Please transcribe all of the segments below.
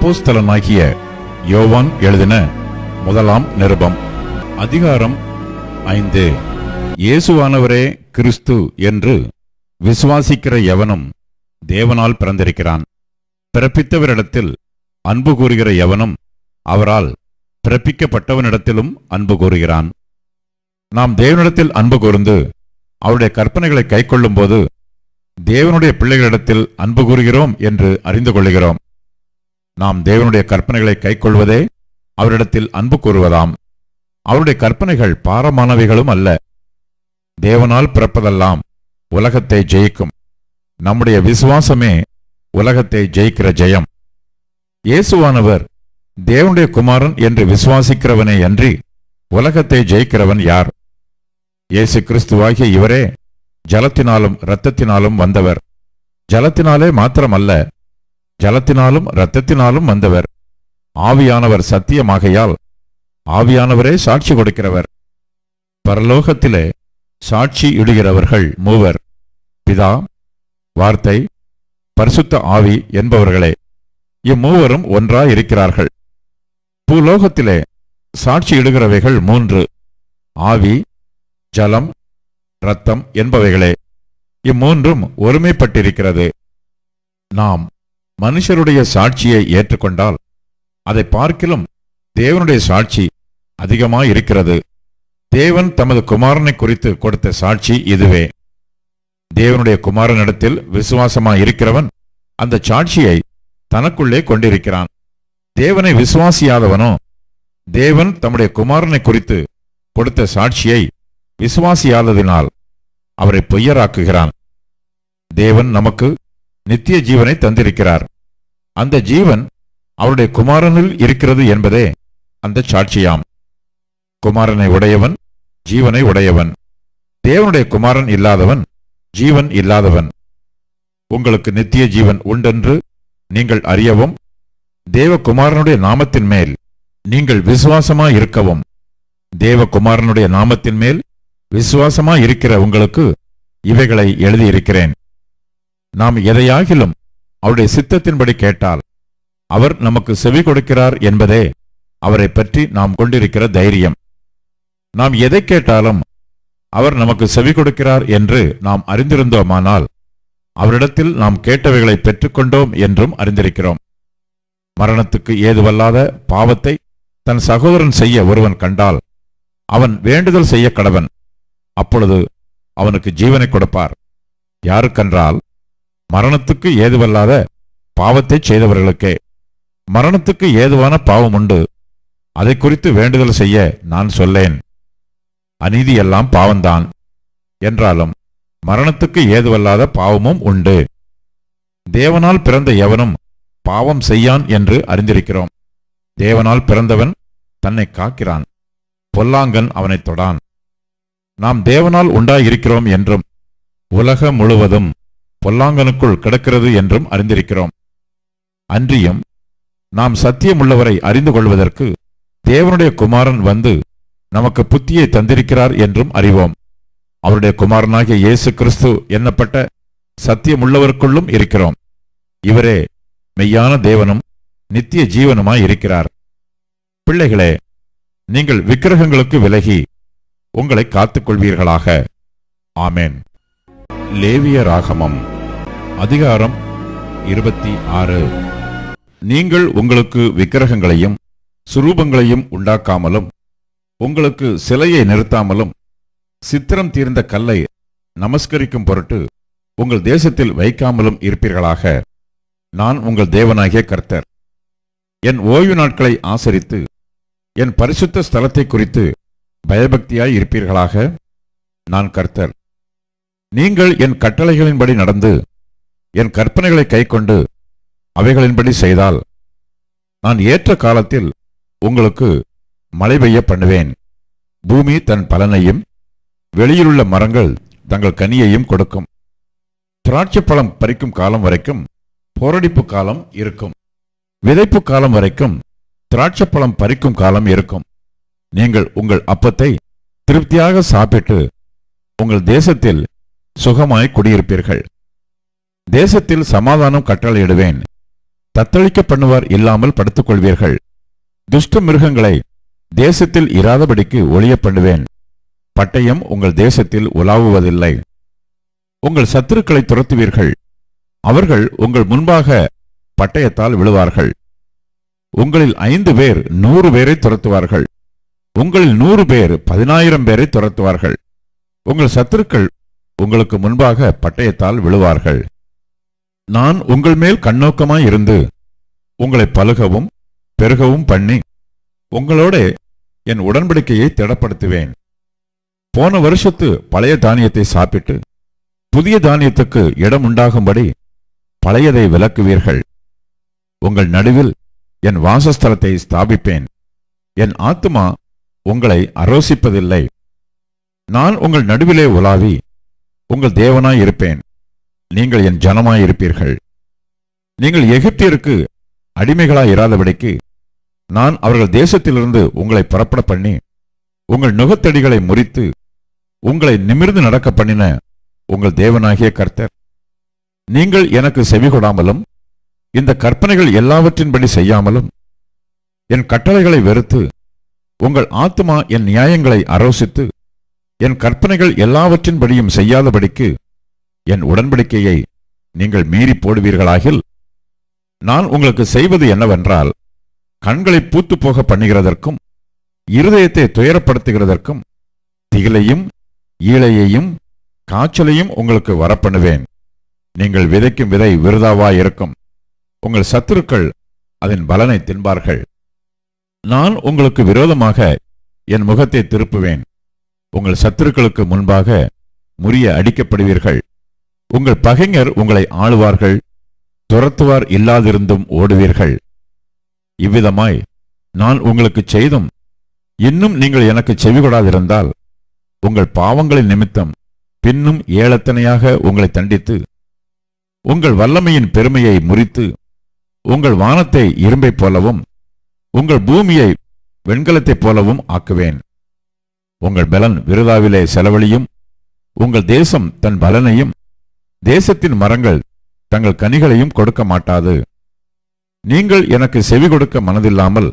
அப்போஸ்தலனாகிய யோவான் எழுதின முதலாம் நிருபம். அதிகாரம் ஐந்து. இயேசுவானவரே கிறிஸ்து என்று விசுவாசிக்கிற எவனும் தேவனால் பிறந்திருக்கிறான். பிறப்பித்தவரிடத்தில் அன்பு கூறுகிற எவனும் அவரால் பிறப்பிக்கப்பட்டவனிடத்திலும் அன்பு கூறுகிறான். நாம் தேவனிடத்தில் அன்பு கூர்ந்து அவருடைய கற்பனைகளை கைக்கொள்ளும்போது தேவனுடைய பிள்ளைகளிடத்தில் அன்பு கூறுகிறோம் என்று அறிந்து கொள்கிறோம் நாம் தேவனுடைய கற்பனைகளை கைக்கொள்வதே அவரிடத்தில் அன்பு கூறுவதாம். அவருடைய கற்பனைகள் பாரமானவைகளும் அல்ல. தேவனால் பிறப்பதெல்லாம் உலகத்தை ஜெயிக்கும். நம்முடைய விசுவாசமே உலகத்தை ஜெயிக்கிற ஜெயம். இயேசுவானவர் தேவனுடைய குமாரன் என்று விசுவாசிக்கிறவனே அன்றி உலகத்தை ஜெயிக்கிறவன் யார்? இயேசு கிறிஸ்துவாகிய இவரே ஜலத்தினாலும் இரத்தத்தினாலும் வந்தவர். ஜலத்தினாலே மாத்திரமல்ல ஜலத்தினாலும் இரத்தத்தினாலும் வந்தவர். ஆவியானவர் சத்தியமாகையால் ஆவியானவரே சாட்சி கொடுக்கிறவர். பரலோகத்திலே சாட்சி இடுகிறவர்கள் மூவர். பிதா வார்த்தை பரிசுத்த ஆவி என்பவர்களே இம்மூவரும் ஒன்றாயிருக்கிறார்கள். பூலோகத்திலே சாட்சி இடுகிறவைகள் மூன்று. ஆவி ஜலம் இரத்தம் என்பவைகளே இம்மூன்றும் ஒருமைப்பட்டிருக்கிறது. நாம் மனுஷருடைய சாட்சியை ஏற்றுக்கொண்டால் அதை பார்க்கிலும் தேவனுடைய சாட்சி அதிகமாயிருக்கிறது. தேவன் தமது குமாரனை குறித்து கொடுத்த சாட்சி இதுவே. தேவனுடைய குமாரனிடத்தில் விசுவாசமாயிருக்கிறவன் அந்த சாட்சியை தனக்குள்ளே கொண்டிருக்கிறான். தேவனை விசுவாசியாதவனோ தேவன் தம்முடைய குமாரனை குறித்து கொடுத்த சாட்சியை விசுவாசியாததினால் அவரை பொய்யராக்குகிறான். தேவன் நமக்கு நித்திய ஜீவனை தந்திருக்கிறார். அந்த ஜீவன் அவருடைய குமாரனில் இருக்கிறது என்பதே அந்த சாட்சியாம். குமாரனை உடையவன் ஜீவனை உடையவன். தேவனுடைய குமாரன் இல்லாதவன் ஜீவன் இல்லாதவன். உங்களுக்கு நித்திய ஜீவன் உண்டென்று நீங்கள் அறியவும் தேவகுமாரனுடைய நாமத்தின் மேல் நீங்கள் விசுவாசமாய் இருக்கவும். தேவகுமாரனுடைய நாமத்தின் மேல் விசுவாசமாய் இருக்கிற உங்களுக்கு இவைகளை எழுதியிருக்கிறேன். நாம் எதையாகிலும் அவருடைய சித்தத்தின்படி கேட்டால் அவர் நமக்கு செவி கொடுக்கிறார் என்பதே அவரை பற்றி நாம் கொண்டிருக்கிற தைரியம். நாம் எதை கேட்டாலும் அவர் நமக்கு செவி கொடுக்கிறார் என்று நாம் அறிந்திருந்தோமானால் அவரிடத்தில் நாம் கேட்டவைகளை பெற்றுக்கொண்டோம் என்றும் அறிந்திருக்கிறோம். மரணத்துக்கு ஏதுவல்லாத பாவத்தை தன் சகோதரன் செய்ய ஒருவன் கண்டால் அவன் வேண்டுதல் செய்ய கடவன். அப்பொழுது அவனுக்கு ஜீவனை கொடுப்பார். யாருக்கென்றால் மரணத்துக்கு ஏதுவல்லாத பாவத்தை செய்தவர்களுக்கே. மரணத்துக்கு ஏதுவான பாவம் உண்டு. அதை குறித்து வேண்டுதல் செய்ய நான் சொல்லேன். அநீதி எல்லாம் பாவம்தான். என்றாலும் மரணத்துக்கு ஏதுவல்லாத பாவமும் உண்டு. தேவனால் பிறந்த எவனும் பாவம் செய்யான் என்று அறிந்திருக்கிறோம். தேவனால் பிறந்தவன் தன்னை காக்கிறான். பொல்லாங்கன் அவனைத் தொடான். நாம் தேவனால் உண்டாயிருக்கிறோம் என்றும் உலக முழுவதும் பொல்லாங்கனுக்குள் கிடக்கிறது என்றும் அறிந்திருக்கிறோம். அன்றியும் நாம் சத்தியமுள்ளவரை அறிந்து கொள்வதற்கு தேவனுடைய குமாரன் வந்து நமக்கு புத்தியை தந்திருக்கிறார் என்றும் அறிவோம். அவருடைய குமாரனாகிய இயேசு கிறிஸ்து என்னப்பட்ட சத்தியமுள்ளவருக்குள்ளும் இருக்கிறோம். இவரே மெய்யான தேவனும் நித்திய ஜீவனுமாய் இருக்கிறார். பிள்ளைகளே நீங்கள் விக்கிரகங்களுக்கு விலகி உங்களை காத்துக்கொள்வீர்களாக. ஆமேன். லேவிய ராகமம் அதிகாரம் இருபத்தி ஆறு. நீங்கள் உங்களுக்கு விக்கிரகங்களையும் சுரூபங்களையும் உண்டாக்காமலும் உங்களுக்கு சிலையை நிறுத்தாமலும் சித்திரம் தீர்ந்த கல்லை நமஸ்கரிக்கும் பொருட்டு உங்கள் தேசத்தில் வைக்காமலும் இருப்பீர்களாக. நான் உங்கள் தேவனாகிய கர்த்தர். என் ஓய்வு நாட்களை ஆசரித்து என் பரிசுத்த ஸ்தலத்தை குறித்து பயபக்தியாய் இருப்பீர்களாக. நான் கர்த்தர். நீங்கள் என் கட்டளைகளின்படி நடந்து என் கற்பனைகளை கைக்கொண்டு அவைகளின்படி செய்தால் நான் ஏற்ற காலத்தில் உங்களுக்கு மழை பெய்ய பண்ணுவேன். பூமி தன் பலனையும் வெளியிலுள்ள மரங்கள் தங்கள் கனியையும் கொடுக்கும். திராட்சை பழம் பறிக்கும் காலம் வரைக்கும் போரடிப்பு காலம் இருக்கும். விதைப்பு காலம் வரைக்கும் திராட்சை பழம் பறிக்கும் காலம் இருக்கும். நீங்கள் உங்கள் அப்பத்தை திருப்தியாக சாப்பிட்டு உங்கள் தேசத்தில் சுகமாய் குடியிருப்பீர்கள். தேசத்தில் சமாதானம் கட்டளையிடுவேன். தத்தளிக்க பண்ணுவார் இல்லாமல் படுத்துக் கொள்வீர்கள் துஷ்ட மிருகங்களை தேசத்தில் இராதபடிக்கு ஒளிய பண்ணுவேன் பட்டயம் உங்கள் தேசத்தில் உலாவுவதில்லை. உங்கள் சத்துருக்களை துரத்துவீர்கள். அவர்கள் உங்கள் முன்பாக பட்டயத்தால் விழுவார்கள். உங்களில் ஐந்து பேர் நூறு பேரை துரத்துவார்கள். உங்களில் நூறு பேர் பதினாயிரம் பேரை துரத்துவார்கள். உங்கள் சத்துருக்கள் உங்களுக்கு முன்பாக பட்டயத்தால் விழுவார்கள். நான் உங்கள் மேல் கண்ணோக்கமாய் இருந்து உங்களை பழுகவும் பெருகவும் பண்ணி உங்களோட என் உடன்படிக்கையை திடப்படுத்துவேன். போன வருஷத்து பழைய தானியத்தை சாப்பிட்டு புதிய தானியத்துக்கு இடம் உண்டாகும்படி பழையதை விலக்குவீர்கள் உங்கள் நடுவில் என் வாசஸ்தலத்தை ஸ்தாபிப்பேன். என் ஆத்துமா உங்களை அரோசிப்பதில்லை. நான் உங்கள் நடுவிலே உலாவி உங்கள் தேவனாய் இருப்பேன். நீங்கள் என் ஜனமாய் இருப்பீர்கள். நீங்கள் எகிப்தியருக்கு அடிமைகளாய் இராதபடிக்கு நான் அவர்கள் தேசத்திலிருந்து உங்களை புறப்பட பண்ணி உங்கள் நுகத்தடிகளை முறித்து உங்களை நிமிர்ந்து நடக்க பண்ணின உங்கள் தேவனாகிய கர்த்தர். நீங்கள் எனக்கு செவிகொடாமலும் இந்த கற்பனைகள் எல்லாவற்றின்படி செய்யாமலும் என் கட்டளைகளை வெறுத்து உங்கள் ஆத்துமா என் நியாயங்களை அரோசித்து என் கற்பனைகள் எல்லாவற்றின்படியும் செய்யாதபடிக்கு என் உடன்படிக்கையை நீங்கள் மீறி போடுவீர்களாகில் நான் உங்களுக்கு செய்வது என்னவென்றால் கண்களை பூத்து போக பண்ணுகிறதற்கும் இருதயத்தை துயரப்படுத்துகிறதற்கும் திகிலையும் ஈழையையும் காய்ச்சலையும் உங்களுக்கு வரப்பண்ணுவேன். நீங்கள் விதைக்கும் விதை விருதாவாயிருக்கும். உங்கள் சத்துருக்கள் அதன் பலனை தின்பார்கள். நான் உங்களுக்கு விரோதமாக என் முகத்தை திருப்புவேன். உங்கள் சத்துருக்களுக்கு முன்பாக முறிய அடிக்கப்படுவீர்கள். உங்கள் பகைஞர் உங்களை ஆளுவார்கள் துரத்துவார் இல்லாதிருந்தும் ஓடுவீர்கள். இவ்விதமாய் நான் உங்களுக்கு செய்தும் இன்னும் நீங்கள் எனக்கு செவிகொடாதிருந்தால் உங்கள் பாவங்களின் நிமித்தம் பின்னும் ஏளத்தனையாக உங்களை தண்டித்து உங்கள் வல்லமையின் பெருமையை முறித்து உங்கள் வானத்தை இரும்பைப் போலவும் உங்கள் பூமியை வெண்கலத்தைப் போலவும் ஆக்குவேன். உங்கள் பலன் விருதாவிலே செலவழியும். உங்கள் தேசம் தன் பலனையும் தேசத்தின் மரங்கள் தங்கள் கனிகளையும் கொடுக்க மாட்டாது. நீங்கள் எனக்கு செவி கொடுக்க மனதில்லாமல்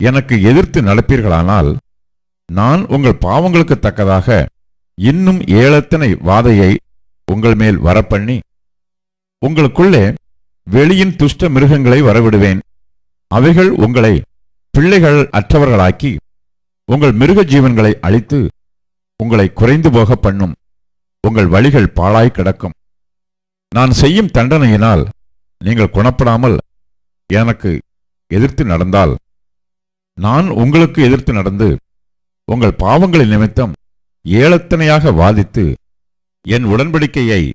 எனக்கு எதிர்த்து நடப்பீர்களானால் நான் உங்கள் பாவங்களுக்கு தக்கதாக இன்னும் ஏழத்தினை வாதையை உங்கள் மேல் வரப்பண்ணி உங்களுக்குள்ளே வெளியின் துஷ்ட மிருகங்களை வரவிடுவேன். அவைகள் உங்களை பிள்ளைகள் அற்றவர்களாக்கி உங்கள் மிருக ஜீவன்களை அழித்து உங்களை குறைந்து போக பண்ணும் உங்கள் வழிகள் பாழாய் கிடக்கும். நான் செய்யும் தண்டனையினால் நீங்கள் குணப்படாமல் எனக்கு எதிர்த்து நடந்தால் நான் உங்களுக்கு எதிர்த்து நடந்து உங்கள் பாவங்களின் நிமித்தம் ஏலத்தனையாக வாதித்து என் உடன்படிக்கையை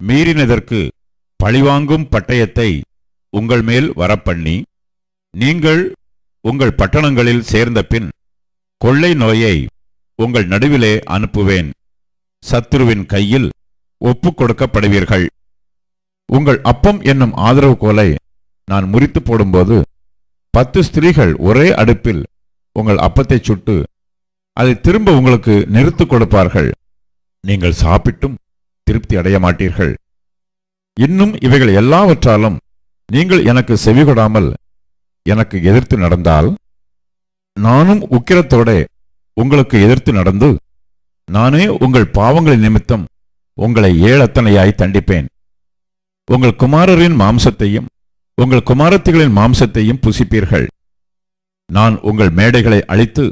மீறினதற்கு பழிவாங்கும் பட்டயத்தை உங்கள் மேல் வரப்பண்ணி நீங்கள் உங்கள் பட்டணங்களில் சேர்ந்த பின் கொள்ளை நோயை உங்கள் நடுவிலே அனுப்புவேன். சத்துருவின் கையில் ஒப்புக் கொடுக்கப்படுவீர்கள். உங்கள் அப்பம் என்னும் ஆதரவு கோலை நான் முறித்து போடும்போது பத்து ஸ்திரீகள் ஒரே அடுப்பில் உங்கள் அப்பத்தை சுட்டு அதை திரும்ப உங்களுக்கு நிறுத்து கொடுப்பார்கள். நீங்கள் சாப்பிட்டும் திருப்தி அடைய மாட்டீர்கள். இன்னும் இவைகள் எல்லாவற்றாலும் நீங்கள் எனக்கு செவிகொடாமல் எனக்கு எதிர்த்து நடந்தால் நானும் உக்கிரத்தோட உங்களுக்கு எதிர்த்து நடந்து நானே உங்கள் பாவங்களின் நிமித்தம் உங்களை ஏழத்தனையாய் தண்டிப்பேன். உங்கள் குமாரரின் மாம்சத்தையும் உங்கள் குமாரத்திகளின் மாம்சத்தையும் புசிப்பீர்கள். நான் உங்கள் மேடைகளை அழித்து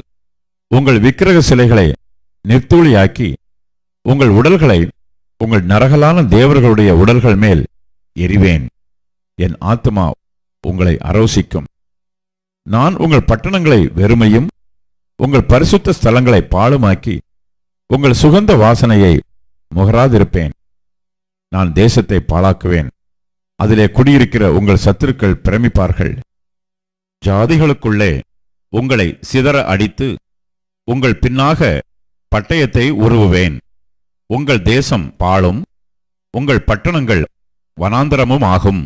உங்கள் விக்கிரக சிலைகளை நிர்த்தூளியாக்கி உங்கள் உடல்களை உங்கள் நரகலான தேவர்களுடைய உடல்கள் மேல் எரிவேன் என் ஆத்மா உங்களை அரோசிக்கும். நான் உங்கள் பட்டணங்களை வெறுமையும் உங்கள் பரிசுத்த ஸ்தலங்களை பாழுமாக்கி உங்கள் சுகந்த வாசனையை முகராதிருப்பேன். நான் தேசத்தை பாழாக்குவேன். அதிலே குடியிருக்கிற உங்கள் சத்துருக்கள் பிரமிப்பார்கள். ஜாதிகளுக்குள்ளே உங்களை சிதற அடித்து உங்கள் பின்னாக பட்டயத்தை உருவுவேன். உங்கள் தேசம் பாழும் உங்கள் பட்டணங்கள் வனாந்தரமும் ஆகும்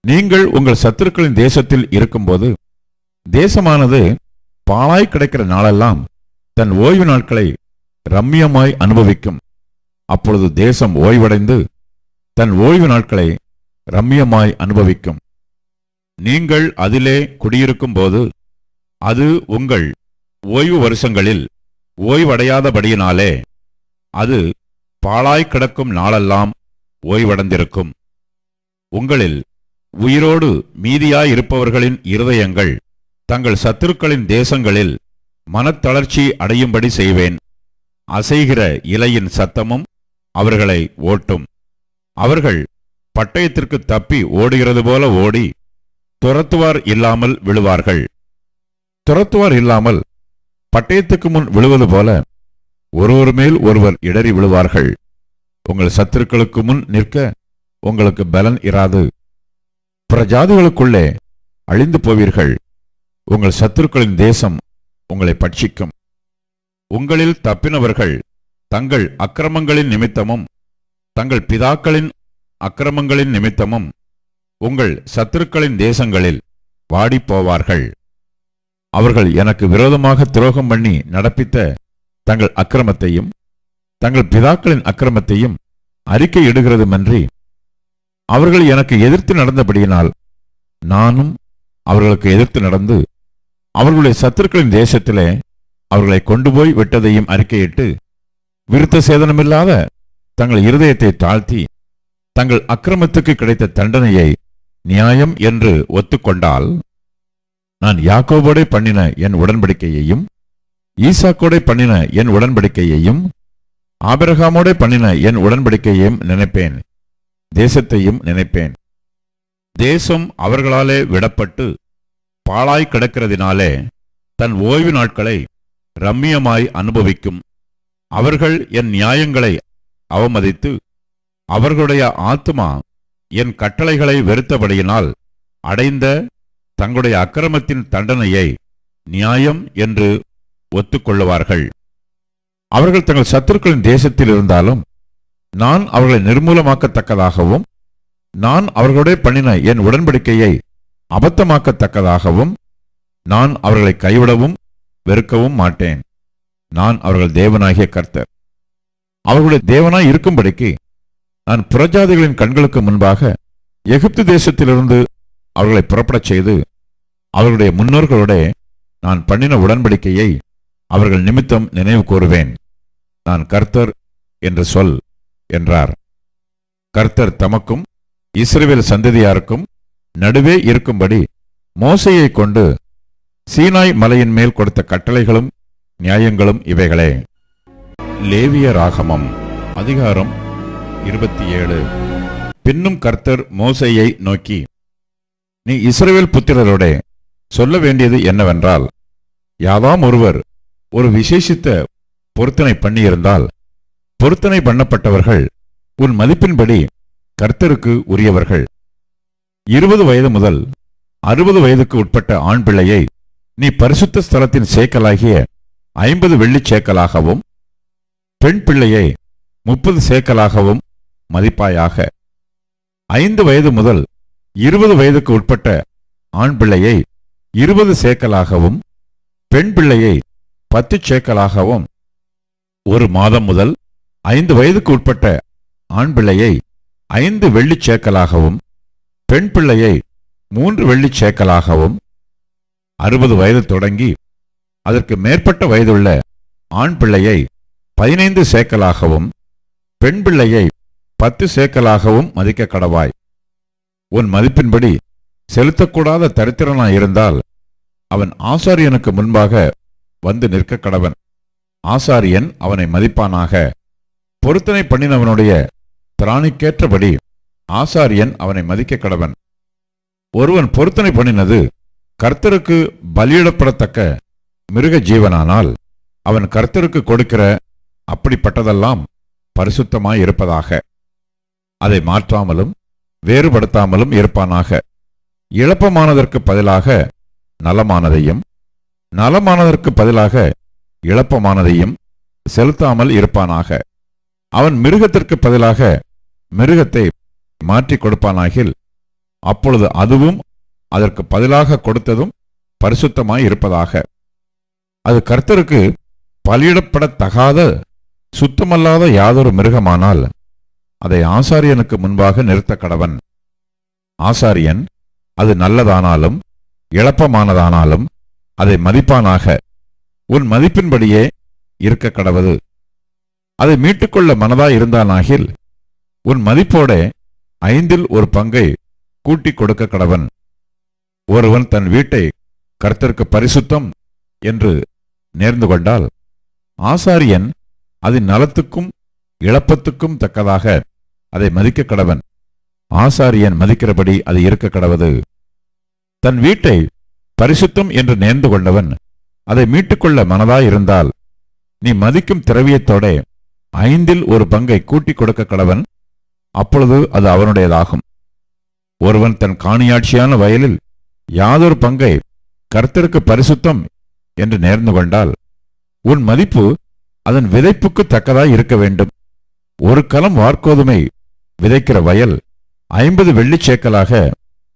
நீங்கள் உங்கள் சத்துருக்களின் தேசத்தில் இருக்கும்போது தேசமானது பாழாய் கிடைக்கிற நாளெல்லாம் தன் ஓய்வு நாட்களை ரம்மியமாய் அனுபவிக்கும். அப்பொழுது தேசம் ஓய்வடைந்து தன் ஓய்வு நாட்களை ரம்மியமாய் அனுபவிக்கும். நீங்கள் அதிலே குடியிருக்கும் போது அது உங்கள் ஓய்வு வருஷங்களில் ஓய்வடையாதபடியினாலே அது பாழாய் கிடக்கும் நாளெல்லாம் ஓய்வடைந்திருக்கும். உங்களில் உயிரோடு மீதியாயிருப்பவர்களின் இருதயங்கள் தங்கள் சத்துருக்களின் தேசங்களில் மனத்தளர்ச்சி அடையும்படி செய்வேன். அசைகிற இலையின் சத்தமும் அவர்களை ஓட்டும். அவர்கள் பட்டயத்திற்கு தப்பி ஓடுகிறது போல ஓடி துரத்துவார் இல்லாமல் விழுவார்கள். துரத்துவார் இல்லாமல் பட்டயத்துக்கு முன் விழுவது போல ஒருவர் மேல் ஒருவர் இடறி விழுவார்கள். உங்கள் சத்துருக்களுக்கு முன் நிற்க உங்களுக்கு பலன் இராது. பிரஜாதிகளுக்குள்ளே அழிந்து போவீர்கள். உங்கள் சத்துருக்களின் தேசம் உங்களை பட்சிக்கும். உங்களில் தப்பினவர்கள் தங்கள் அக்கிரமங்களின் நிமித்தமும் தங்கள் பிதாக்களின் அக்கிரமங்களின் நிமித்தமும் உங்கள் சத்துருக்களின் தேசங்களில் வாடிப் போவார்கள் அவர்கள் எனக்கு விரோதமாக துரோகம் பண்ணி நடப்பித்த தங்கள் அக்கிரமத்தையும் தங்கள் பிதாக்களின் அக்கிரமத்தையும் அறிக்கையிடுகிறதுமன்றி அவர்கள் எனக்கு எதிர்த்து நடந்தபடியினால் நானும் அவர்களுக்கு எதிர்த்து நடந்து அவர்களுடைய சத்துருக்களின் தேசத்திலே அவர்களை கொண்டு போய் விட்டதையும் அறிக்கையிட்டு விருத்த சேதனமில்லாத தங்கள் இருதயத்தை தாழ்த்தி தங்கள் அக்கிரமத்துக்கு கிடைத்த தண்டனையை நியாயம் என்று ஒத்துக்கொண்டால் நான் யாக்கோபோடே பண்ணின என் உடன்படிக்கையையும் ஈசாக்கோடே பண்ணின என் உடன்படிக்கையையும் ஆபிரகாமோடே பண்ணின என் உடன்படிக்கையையும் நினைப்பேன். தேசத்தையும் நினைப்பேன். தேசம் அவர்களாலே விடப்பட்டு பாழாய் கிடக்கிறதினாலே தன் ஓய்வு நாட்களை ரம்மியமாய் அனுபவிக்கும். அவர்கள் என் நியாயங்களை அவமதித்து அவர்களுடைய ஆத்மா என் கட்டளைகளை வெறுத்தபடியினால் அடைந்த தங்களுடைய அக்கிரமத்தின் தண்டனையை நியாயம் என்று ஒத்துக்கொள்ளுவார்கள். அவர்கள் தங்கள் சத்துருக்களின் தேசத்தில் இருந்தாலும் நான் அவர்களை நிர்மூலமாக்கத்தக்கதாகவும் நான் அவர்களுடைய பண்ணின என் உடன்படிக்கையை அபத்தமாக்கத்தக்கதாகவும் நான் அவர்களை கைவிடவும் வெறுக்கவும் மாட்டேன். நான் அவர்கள் தேவனாகிய கர்த்தர். அவர்களுடைய தேவனாய் இருக்கும்படிக்கு நான் புறஜாதிகளின் கண்களுக்கு முன்பாக எகிப்து தேசத்திலிருந்து அவர்களை புறப்படச் செய்து அவர்களுடைய முன்னோர்களோட நான் பண்ணின உடன்படிக்கையை அவர்கள் நிமித்தம் நினைவு கூறுவேன். நான் கர்த்தர் என்று சொல் என்றார். கர்த்தர் தமக்கும் இஸ்ரேவேல் சந்ததியாருக்கும் நடுவே இருக்கும்படி மோசையை கொண்டு சீனாய் மலையின் மேல் கொடுத்த கட்டளைகளும் நியாயங்களும் இவைகளே. லேவிய ராகமம் அதிகாரம் இருபத்தி ஏழு. பின்னும் கர்த்தர் மோசையை நோக்கி நீ இஸ்ரேல் புத்திரரோட சொல்ல வேண்டியது என்னவென்றால் யாதாம் ஒருவர் ஒரு விசேஷித்த பொருத்தனை பண்ணியிருந்தால் பொருத்தனை பண்ணப்பட்டவர்கள் உன் மதிப்பின்படி கர்த்தருக்கு உரியவர்கள். இருபது வயது முதல் அறுபது வயதுக்கு உட்பட்ட ஆண் பிள்ளையை நீ பரிசுத்த ஸ்தலத்தின் சேக்கலாகிய ஐம்பது வெள்ளிச் சேக்கலாகவும் பெண் பிள்ளையை முப்பது சேக்கலாகவும் மதிப்பாயாக. ஐந்து வயது முதல் இருபது வயதுக்கு உட்பட்ட ஆண் பிள்ளையை இருபது சேக்கலாகவும் பெண் பிள்ளையை பத்து சேக்கலாகவும் ஒரு மாதம் முதல் ஐந்து வயதுக்கு உட்பட்ட ஆண் பிள்ளையை ஐந்து வெள்ளிச் சேக்கலாகவும் பெண் பிள்ளையை மூன்று வெள்ளிச் சேக்கலாகவும் அறுபது வயது தொடங்கி அதற்கு மேற்பட்ட வயதுள்ள ஆண் பிள்ளையை பதினைந்து சேக்கலாகவும் பெண் பிள்ளையை பத்து சேக்கலாகவும் மதிக்க கடவாய். உன் மதிப்பின்படி செலுத்தக்கூடாத தரித்திரனாய் இருந்தால் அவன் ஆசாரியனுக்கு முன்பாக வந்து நிற்க கடவன். ஆசாரியன் அவனை மதிப்பானாக. பொருத்தனை பண்ணினவனுடைய திராணிக்கேற்றபடி ஆசாரியன் அவனை மதிக்க கடவன். ஒருவன் பொருத்தனை பண்ணினது கர்த்தருக்கு பலியிடப்படத்தக்க மிருக ஜீவனானால் அவன் கர்த்தருக்கு கொடுக்கிற அப்படிப்பட்டதெல்லாம் பரிசுத்தமாய் இருப்பதாக. அதை மாற்றாமலும் வேறுபடுத்தாமலும் இருப்பானாக. இழப்பமானதற்கு பதிலாக நலமானதையும் நலமானதற்கு பதிலாக இழப்பமானதையும் செலுத்தாமல் இருப்பானாக. அவன் மிருகத்திற்கு பதிலாக மிருகத்தை மாற்றிக் கொடுப்பானாகில் அப்பொழுது அதுவும் அதற்கு பதிலாக கொடுத்ததும் பரிசுத்தமாய் இருப்பதாக. அது கர்த்தருக்கு பலியிடப்படத்தகாத சுத்தமல்லாத யாதொரு மிருகமானால் அதை ஆசாரியனுக்கு முன்பாக நிறுத்த கடவன். ஆசாரியன் அது நல்லதானாலும் இழப்பமானதானாலும் அதை மதிப்பானாக உன் மதிப்பின்படியே இருக்க கடவது. அதை மீட்டுக்கொள்ள மனதாய் இருந்தானாகில் உன் மதிப்போட ஐந்தில் ஒரு பங்கை கூட்டிக் கொடுக்க கடவன். ஒருவன் தன் வீட்டை கர்த்தருக்கு பரிசுத்தம் என்று நேர்ந்து கொண்டால் ஆசாரியன் அதன் நலத்துக்கும் இழப்பத்துக்கும் தக்கதாக அதை மதிக்க கடவன். ஆசாரியன் மதிக்கிறபடி அது இருக்க கடவது. தன் வீட்டை பரிசுத்தம் என்று நேர்ந்து கொண்டவன் அதை மீட்டுக்கொள்ள மனதாயிருந்தால் நீ மதிக்கும் திரவியத்தோட ஐந்தில் ஒரு பங்கை கூட்டிக் கொடுக்க கடவன். அப்பொழுது அது அவனுடையதாகும். ஒருவன் தன் காணியாட்சியான வயலில் யாதொரு பங்கை கர்த்தருக்கு பரிசுத்தம் என்று நேர்ந்து கொண்டால் உன் மதிப்பு அதன் விதைப்புக்கு தக்கதாய் இருக்க வேண்டும். ஒரு கலம் வார்க்கோதுமை விதைக்கிற வயல் ஐம்பது வெள்ளிச்சேக்கலாக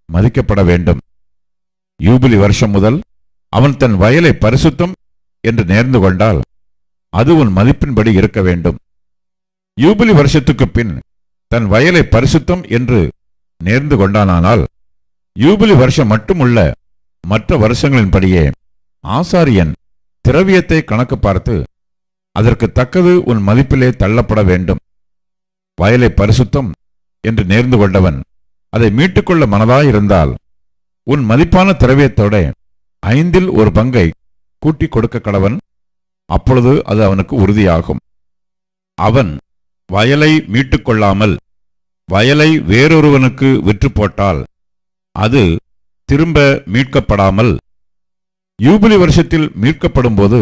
மதிக்கப்பட வேண்டும். யூபிலி வருஷம் முதல் அவன் தன் வயலை பரிசுத்தம் என்று நேர்ந்து கொண்டால் அது உன் மதிப்பின்படி இருக்க வேண்டும். யூபிலி வருஷத்துக்கு பின் தன் வயலை பரிசுத்தம் என்று நேர்ந்து கொண்டானானால் யூபிலி வருஷம் மட்டுமுள்ள மற்ற வருஷங்களின்படியே ஆசாரியன் திரவியத்தை கணக்கு பார்த்து அதற்கு தக்கது உன் மதிப்பிலே தள்ளப்பட வேண்டும். வயலை பரிசுத்தம் என்று நேர்ந்து கொண்டவன் அதை மீட்டுக்கொள்ள மனதாயிருந்தால் உன் மதிப்பான திரவியத்தோட ஐந்தில் ஒரு பங்கை கூட்டிக் கொடுக்க கடவன் அப்பொழுது அது அவனுக்கு உறுதியாகும். அவன் வயலை மீட்டுக்கொள்ளாமல் வயலை வேறொருவனுக்கு விற்று போட்டால் அது திரும்ப மீட்கப்படாமல் யூபிலி வருஷத்தில் மீட்கப்படும்போது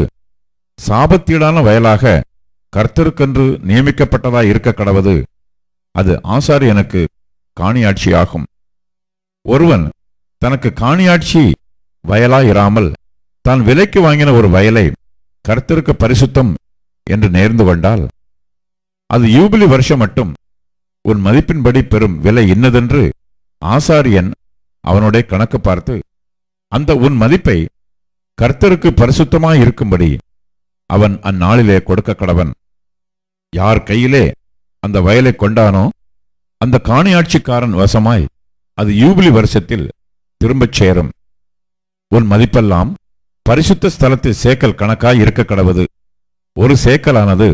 சாபத்தீடான வயலாக கர்த்தருக்கென்று நியமிக்கப்பட்டதாய் இருக்க கடவது அது ஆசாரியனுக்கு காணியாட்சியாகும். ஒருவன் தனக்கு காணியாட்சி வயலாயிராமல் தான் விலைக்கு வாங்கின ஒரு வயலை கர்த்தருக்கு பரிசுத்தம் என்று நேர்ந்து கொண்டால் அது யூபிலி வருஷம் மட்டும். உன் மதிப்பின்படி பெறும் விலை இன்னதென்று ஆசாரியன் அவனுடைய கணக்கு பார்த்து அந்த உன் மதிப்பை கர்த்தருக்கு பரிசுத்தமாய் இருக்கும்படி அவன் அந்நாளிலே கொடுக்க கடவன். யார் கையிலே அந்த வயலை கொண்டானோ அந்த காணியாட்சிக்காரன் வசமாய் அது யூபிலி வருஷத்தில் திரும்பச் சேரும். உன் மதிப்பெல்லாம் பரிசுத்த ஸ்தலத்தில் சேக்கல் கணக்காய் இருக்க கடவது. ஒரு சேக்கலானது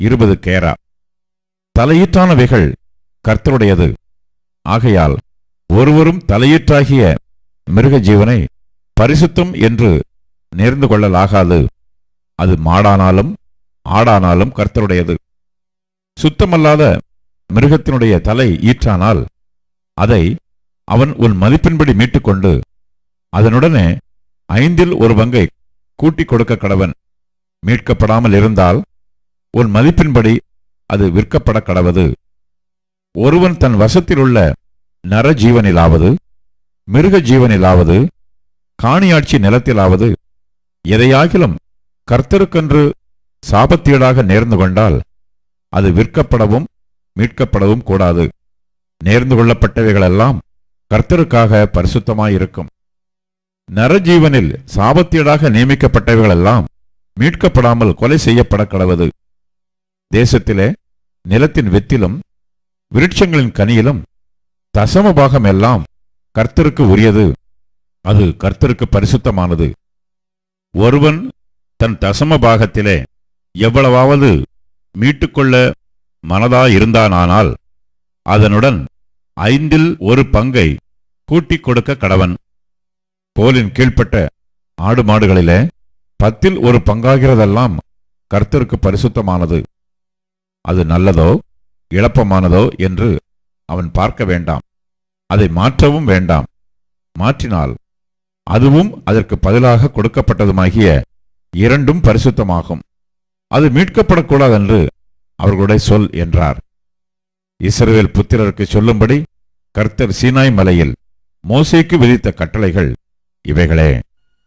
இருபது கேரா. தலையீற்றானவைகள் கர்த்தருடையது. ஆகையால் ஒருவரும் தலையீற்றாகிய மிருக ஜீவனை பரிசுத்தம் என்று நேர்ந்து கொள்ளலாகாது. அது மாடானாலும் ஆடானாலும் கர்த்தருடையது. சுத்தமல்லாத மிருகத்தினுடைய தலை ஈற்றானால் அதை அவன் உன் மதிப்பின்படி மீட்டுக்கொண்டு அதனுடனே ஐந்தில் ஒரு பங்கை கூட்டிக் கொடுக்க கடவன். மீட்கப்படாமல் இருந்தால் உன் மதிப்பின்படி அது விற்கப்பட கடவது ஒருவன் தன் வசத்திலுள்ள நரஜீவனிலாவது மிருக ஜீவனிலாவது காணியாட்சி நிலத்திலாவது எதையாகிலும் கர்த்தருக்கென்று சாபத்தீடாக நேர்ந்து கொண்டால் அது விற்கப்படவும் மீட்கப்படவும் கூடாது. நேர்ந்து கொள்ளப்பட்டவைகளெல்லாம் கர்த்தருக்காக பரிசுத்தமாயிருக்கும். நரஜீவனில் சாபத்தீடாக நியமிக்கப்பட்டவைகளெல்லாம் மீட்கப்படாமல் கொலை செய்யப்பட கடவது தேசத்திலே நிலத்தின் வெத்திலும் விருட்சங்களின் கனியிலும் தசம பாகம் எல்லாம் கர்த்தருக்கு உரியது. அது கர்த்தருக்கு பரிசுத்தமானது. ஒருவன் தன் தசம பாகத்திலே எவ்வளவாவது மீட்டுக்கொள்ள மனதாயிருந்தானால் அதனுடன் ஐந்தில் ஒரு பங்கை கூட்டிக் கொடுக்க கடவன். போலின் கீழ்ப்பட்ட ஆடு மாடுகளிலே பத்தில் ஒரு பங்காகிறதெல்லாம் கர்த்தருக்கு பரிசுத்தமானது. அது நல்லதோ இழப்பமானதோ என்று அவன் பார்க்க வேண்டாம். அதை மாற்றவும் வேண்டாம். மாற்றினால் அதுவும் அதற்கு பதிலாக கொடுக்கப்பட்டதுமாகிய இரண்டும் பரிசுத்தமாகும். அது மீட்கப்படக்கூடாதென்று அவர்களுடைய சொல் என்றார். இஸ்ரவேல் புத்திரருக்கு சொல்லும்படி கர்த்தர் சீனாய் மலையில் மோசைக்கு விதித்த கட்டளைகள் இவைகளே.